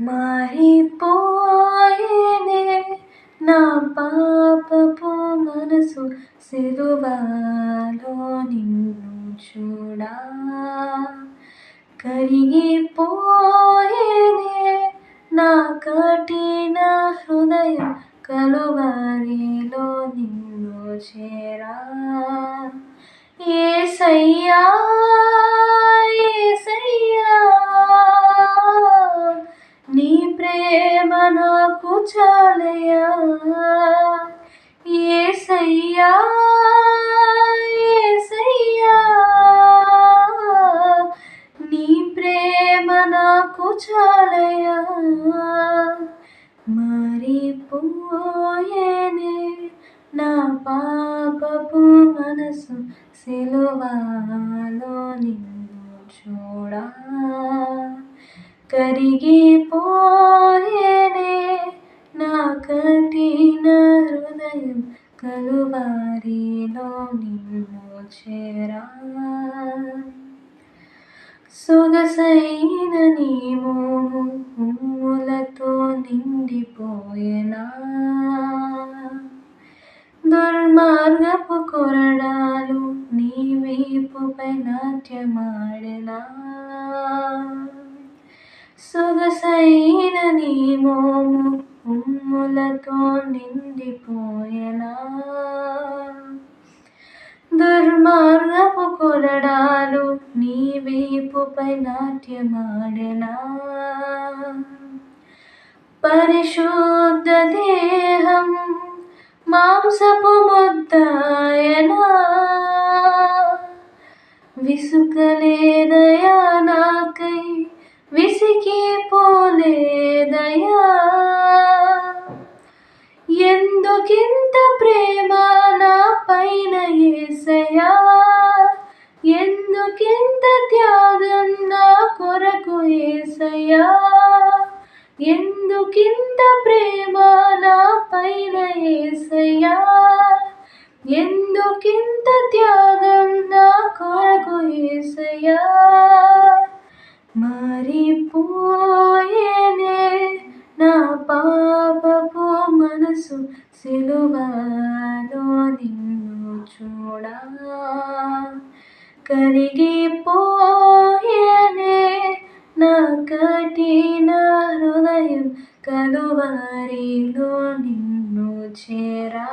మారిపోయేనే నా పాపపు మనసు సిలువలో నిన్ను చూడా. కరిగిపోయేనే నా కఠిన హృదయం కలువరిలో నిన్ను చేరా. ఏ సయ్యా ప్రేమ నాకు చాలయా ఏసయ్యా ఏసయ్యా. నీ ప్రేమ నాకు చాలయా మారిపోయేనే నా పాపపు మనసు సిలువలో నిన్ను చూడా. కరిగిపోయేనే నా కఠిన హృదయం కలువారిలో నిన్ను చేరా. సొగసైన నీ మోము పువ్వులతో నిండిపోయేనా. దుర్మార్గపు కొరడాలు నీ వీపుపై నాట్యమాడెనా. సొగసైన నీ మోము ఉమ్ములతో నిండిపోయనా? దుర్మార్గపు కొరడాలు నీ వీపుపై నాట్యమాడెనా? పరిశుద్ధ దేహం మాంసపు ముద్దాయనా? విసుకలేదయ విసిగిపోలేదయా ఎందుకింత ప్రేమ నా పైన ఏసయా? ఎందుకింత త్యాగం నా కొరకు ఏసయా? ఎందుకింత ప్రేమ నా పైన ఏసయా? ఎందుకింత త్యాగం నా కొరకు ఏసయా? సిలువలో నిన్ను చూడ. కరిగిపోయేనే నా కఠిన హృదయం కలువారిలో నిన్ను చేరా.